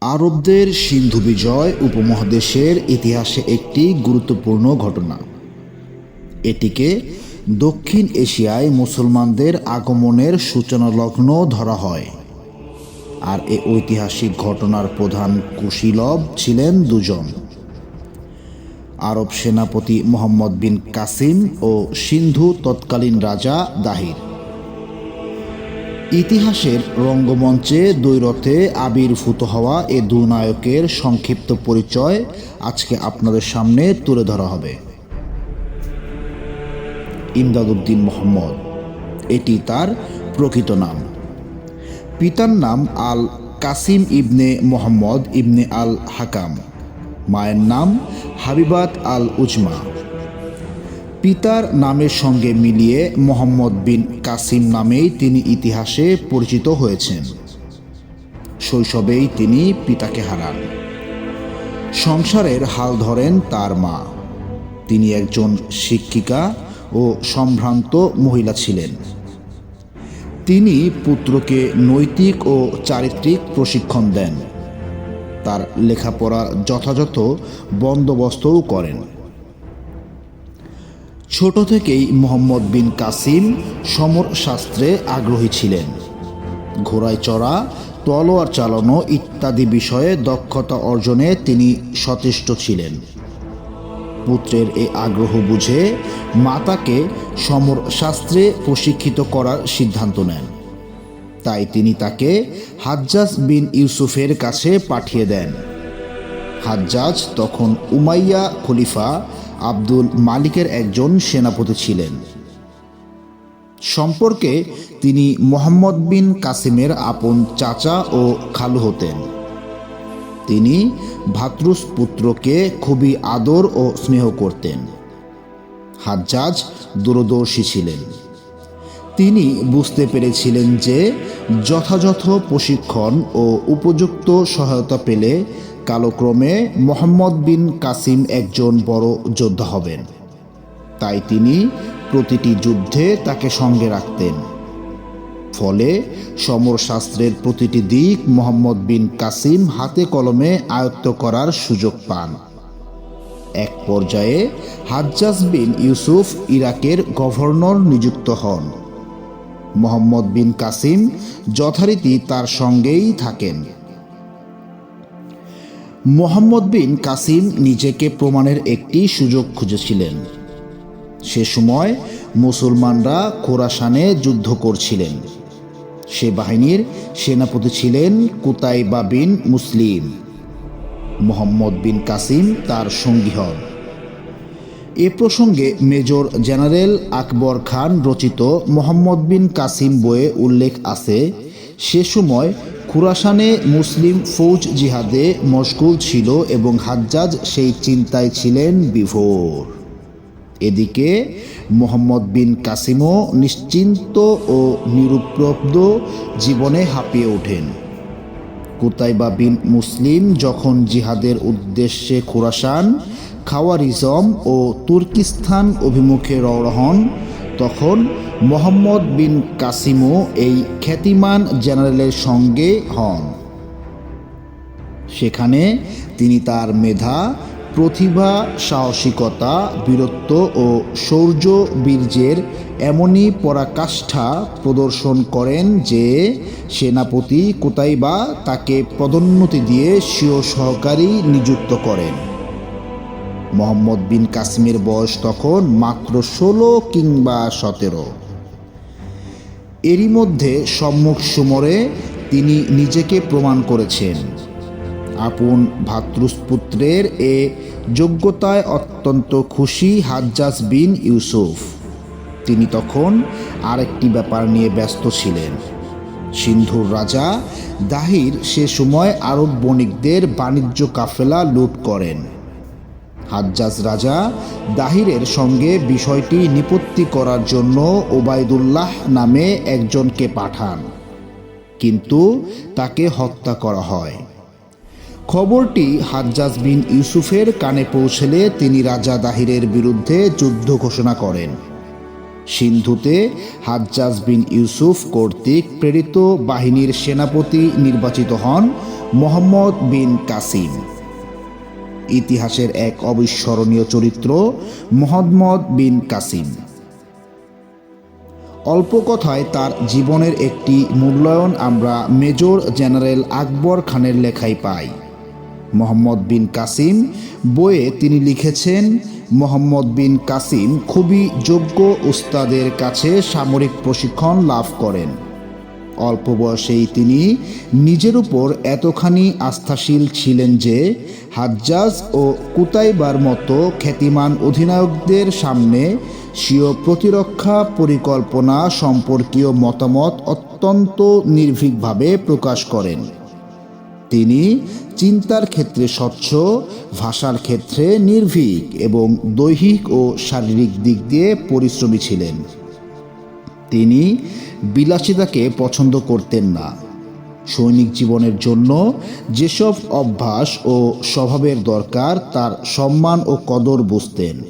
আরবদের সিন্ধু বিজয় উপমহাদেশের ইতিহাসে একটি গুরুত্বপূর্ণ ঘটনা। এটিকে দক্ষিণ এশিয়ায় মুসলমানদের আগমনের সূচনা লগ্ন ধরা হয়। আর এ ঐতিহাসিক ঘটনার প্রধান কুশীলব ছিলেন দুজন। আরব সেনাপতি মোহাম্মদ বিন কাসিম ও সিন্ধু তৎকালীন রাজা দাহির। ইতিহাসের রঙ্গমঞ্চে দুই রথে আবির্ভূত হওয়া এ দু নায়কের সংক্ষিপ্ত পরিচয় আজকে আপনাদের সামনে তুলে ধরা হবে। ইমদাদুদ্দিন মোহাম্মদ, এটি তার প্রকৃত নাম। পিতার নাম আল কাসিম ইবনে মোহাম্মদ ইবনে আল হাকাম। মায়ের নাম হাবিবাত আল উজমা। পিতার নামের সঙ্গে মিলিয়ে মোহাম্মদ বিন কাসিম নামেই তিনি ইতিহাসে পরিচিত হয়েছেন। শৈশবেই তিনি পিতাকে হারান। সংসারের হাল ধরেন তার মা। তিনি একজন শিক্ষিকা ও সম্ভ্রান্ত মহিলা ছিলেন। তিনি পুত্রকে নৈতিক ও চারিত্রিক প্রশিক্ষণ দেন। তার লেখাপড়া যথাযথ বন্দোবস্তও করেন। ছোট থেকেই মোহাম্মদ বিন কাসিম সমর শাস্ত্রে আগ্রহী ছিলেন। ঘোড়ায় চড়া, তলোয়ার চালানো ইত্যাদি বিষয়ে দক্ষতা অর্জনে তিনি সচেষ্ট ছিলেন। পুত্রের এই আগ্রহ বুঝে মাতাকে সমর শাস্ত্রে প্রশিক্ষিত করার সিদ্ধান্ত নেন। তাই তিনি তাকে হাজ্জাজ বিন ইউসুফের কাছে পাঠিয়ে দেন। হাজ্জাজ, তখন উমাইয়া খলিফা আব্দুল মালিকের একজন সেনাপতি ছিলেন। সম্পর্কে তিনি মোহাম্মদ বিন কাসিমের আপন চাচা ও খালু হতেন। তিনি ভাতৃস পুত্রকে খুবই আদর ও স্নেহ করতেন। হাজ্জাজ দূরদর্শী ছিলেন। তিনি বুঝতে পেরেছিলেন যে যথাযথ প্রশিক্ষণ ও উপযুক্ত সহায়তা পেলে কালক্রমে মোহাম্মদ বিন কাসিম একজন বড় যোদ্ধা হবেন। তাই তিনি প্রতিটি যুদ্ধে তাকে সঙ্গে রাখতেন। ফলে সমরশাস্ত্রের প্রতিটি দিক মোহাম্মদ বিন কাসিম হাতে কলমে আয়ত্ত করার সুযোগ পান। এক পর্যায়ে হাজ্জাজ বিন ইউসুফ ইরাকের গভর্নর নিযুক্ত হন। মোহাম্মদ বিন কাসিম যথারীতি তার সঙ্গেই থাকেন। মোহাম্মদ বিন কাসিম নিজেকে প্রমাণের একটি সুযোগ খুঁজেছিলেন। সে সময় মুসলমানরা খোরাসানে যুদ্ধ করছিলেন। সে বাহিনীর সেনাপতি ছিলেন Qutaiba bin Muslim. Muhammad bin Qasim তার সঙ্গী হন। এ প্রসঙ্গে মেজর জেনারেল আকবর খান রচিত মোহাম্মদ বিন কাসিম বইয়ে উল্লেখ আছে, সে সময় খুরাসানে মুসলিম ফৌজ জিহাদে মশগুল ছিল এবং হাজ্জাজ সেই চিন্তায় ছিলেন বিভোর। এদিকে মোহাম্মদ বিন কাসিমও নিশ্চিন্ত ও নিরুপ্রব্ধ জীবনে হাঁপিয়ে ওঠেন। কুতাইবা বিন মুসলিম যখন জিহাদের উদ্দেশ্যে খুরাসান, খাওয়ারিজম ও তুর্কিস্তান অভিমুখে রওনা হন তখন মোহাম্মদ বিন কাসিমও এই খ্যাতিমান জেনারেলের সঙ্গে হন। সেখানে তিনি তার মেধা, প্রতিভা, সাহসিকতা, বীরত্ব ও শৌর্য বীর্যের এমনই পরাকাষ্ঠা প্রদর্শন করেন যে সেনাপতি কোতাইবা তাকে পদোন্নতি দিয়ে স্বীয় সহকারী নিযুক্ত করেন। মোহাম্মদ বিন কাসিমের বয়স তখন মাত্র ষোলো কিংবা সতেরো। এরই মধ্যে সম্মুখ সুমরে তিনি নিজেকে প্রমাণ করেছেন। আপন ভাতৃস্পুত্রের এ যোগ্যতায় অত্যন্ত খুশি হাজ্জাজ বিন ইউসুফ। তিনি তখন আরেকটি ব্যাপার নিয়ে ব্যস্ত ছিলেন। সিন্ধুর রাজা দাহির সে সময় আরব বণিকদের বাণিজ্য কাফেলা লুট করেন। হাজ্জাজ রাজা দাহিরের সঙ্গে বিষয়টি নিপত্তি করার জন্য ওবায়দুল্লাহ নামে একজনকে পাঠান। কিন্তু তাকে হত্যা করা হয়। খবরটি হাজ্জাজ বিন ইউসুফের কানে পৌঁছলে তিনি রাজা দাহিরের বিরুদ্ধে যুদ্ধ ঘোষণা করেন। সিন্ধুতে হাজ্জাজ বিন ইউসুফ কর্তৃক প্রেরিত বাহিনীর সেনাপতি নির্বাচিত হন মোহাম্মদ বিন কাসিম। ইতিহাসের এক অবিস্মরণীয় চরিত্র, মোহাম্মদ বিন কাসিম। অল্প কথায় তার জীবনের একটি মূল্যায়ন আমরা মেজর জেনারেল আকবর খানের লেখায় পাই। মোহাম্মদ বিন কাসিম বইয়ে তিনি লিখেছেন, মোহাম্মদ বিন কাসিম খুবই যোগ্য উস্তাদের কাছে সামরিক প্রশিক্ষণ লাভ করেন। অল্প বয়সেই তিনি নিজের উপর এতখানি আস্থাশীল ছিলেন যে হাজ্জাজ ও কুতাইবার মতো খ্যাতিমান অধিনায়কদের সামনে স্বীয় প্রতিরক্ষা পরিকল্পনা সম্পর্কীয় মতামত অত্যন্ত নির্ভীকভাবে প্রকাশ করেন। তিনি চিন্তার ক্ষেত্রে স্বচ্ছ, ভাষার ক্ষেত্রে নির্ভীক এবং দৈহিক ও শারীরিক দিক দিয়ে পরিশ্রমী ছিলেন। তিনি বিলাসিতাকে পছন্দ করতেন না। সৈনিক জীবনের জন্য যেসব অভ্যাস ও স্বভাবের দরকার, তার সম্মান ও কদর বুঝতেন।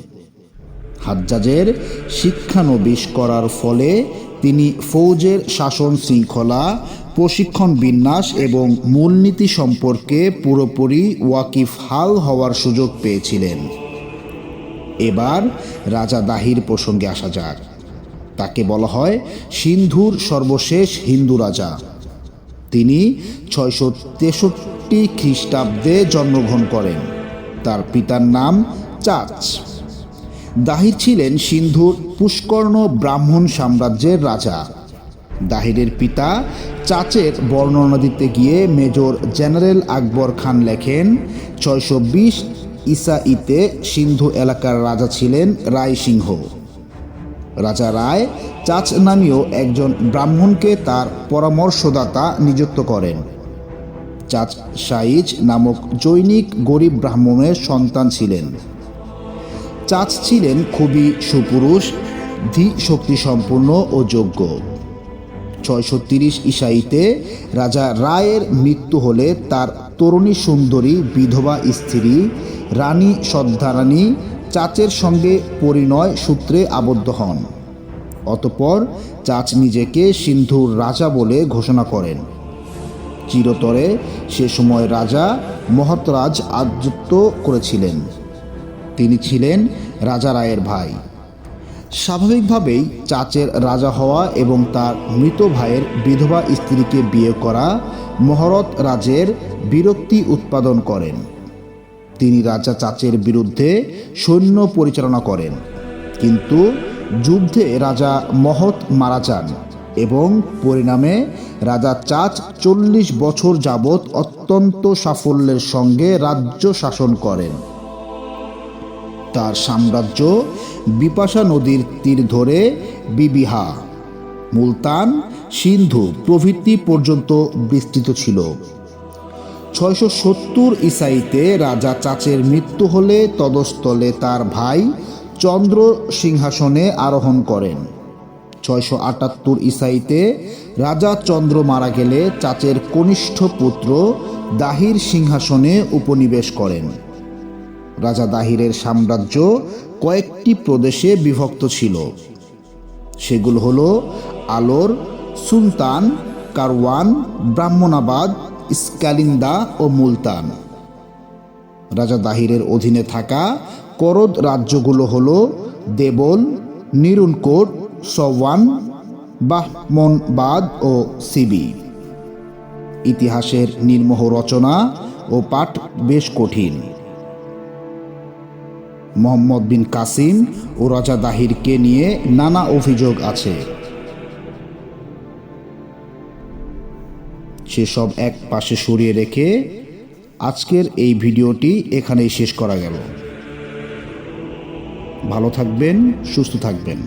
হাজ্জাজের শিক্ষানবিশ করার ফলে তিনি ফৌজের শাসন শৃঙ্খলা, প্রশিক্ষণ বিন্যাস এবং মূলনীতি সম্পর্কে পুরোপুরি ওয়াকিফ হাল হওয়ার সুযোগ পেয়েছিলেন। এবার রাজা দাহির প্রসঙ্গে আসা যাক। তাকে বলা হয় সিন্ধুর সর্বশেষ হিন্দু রাজা। তিনি ছয়শো তেষট্টি খ্রিস্টাব্দে জন্মগ্রহণ করেন। তার পিতার নাম চাচ দাহির ছিলেন সিন্ধুর পুষ্কর্ণ ব্রাহ্মণ সাম্রাজ্যের রাজা। দাহিরের পিতা চাচের বর্ণনা দিতে গিয়ে মেজর জেনারেল আকবর খান লেখেন, ছয়শো বিশ ইসাইতে সিন্ধু এলাকার রাজা ছিলেন রায় সিংহ রাজা রায় চাচ নামীয় একজন ব্রাহ্মণকে তার পরামর্শদাতা নিযুক্ত করেন। চাচ সাইজ নামক জৈনিক গরিব ব্রাহ্মণের সন্তান ছিলেন। চাচ ছিলেন খুবই সুপুরুষ ধি শক্তি সম্পূর্ণ ও যোগ্য। ছয়শো তিরিশ ইসাইতে রাজা রায়ের মৃত্যু হলে তার তরুণী সুন্দরী বিধবা স্ত্রী রানী সদ্ধারানী চাচের সঙ্গে পরিণয় সূত্রে আবদ্ধ হন। অতপর চাচ নিজেকে সিন্ধুর রাজা বলে ঘোষণা করেন। চিরতরে সে সময় রাজা মহতরাজ আযুক্ত করেছিলেন। তিনি ছিলেন রাজা রায়ের ভাই। স্বাভাবিকভাবেই চাচের রাজা হওয়া এবং তার মৃত ভাইয়ের বিধবা স্ত্রীকে বিয়ে করা মহরত রাজের বিরক্তি উৎপাদন করেন। তিনি রাজা চাচের বিরুদ্ধে সৈন্য পরিচালনা করেন। কিন্তু যুদ্ধে রাজা মহৎ মারা যান এবং পরিণামে রাজা চাচ চল্লিশ বছর যাবৎ অত্যন্ত সাফল্যের সঙ্গে রাজ্য শাসন করেন। তার সাম্রাজ্য বিপাশা নদীর তীর ধরে বিবিহা, মুলতান সিন্ধু প্রভৃতি পর্যন্ত বিস্তৃত ছিল। ছয়শো সত্তর ইসাইতে রাজা চাচের মৃত্যু হলে তদস্থলে তার ভাই চন্দ্র সিংহাসনে আরোহণ করেন। ছয়শো আটাত্তর ইসাইতে রাজা চন্দ্র মারা গেলে চাচের কনিষ্ঠ পুত্র দাহির সিংহাসনে উপনিবেশ করেন। রাজা দাহিরের সাম্রাজ্য কয়েকটি প্রদেশে বিভক্ত ছিল। সেগুলো হলো আলোর, সুলতান, কারওয়ান, ব্রাহ্মণাবাদ স্কালিন্দা ও মুলতান। রাজা দাহিরের অধীনে থাকা করদ রাজ্যগুলো হলো দেবল, নিরুনকোট, সওয়ান, বাহমনবাদ ও সিবি। ইতিহাসের নির্মোহ রচনা ও পাঠ বেশ কঠিন। মোহাম্মদ বিন কাসিম ও রাজা দাহিরকে নিয়ে নানা অভিযোগ আছে। সেসব এক পাশে সরিয়ে রেখে আজকের এই ভিডিওটি এখানেই শেষ করা গেল। ভালো থাকবেন, সুস্থ থাকবেন।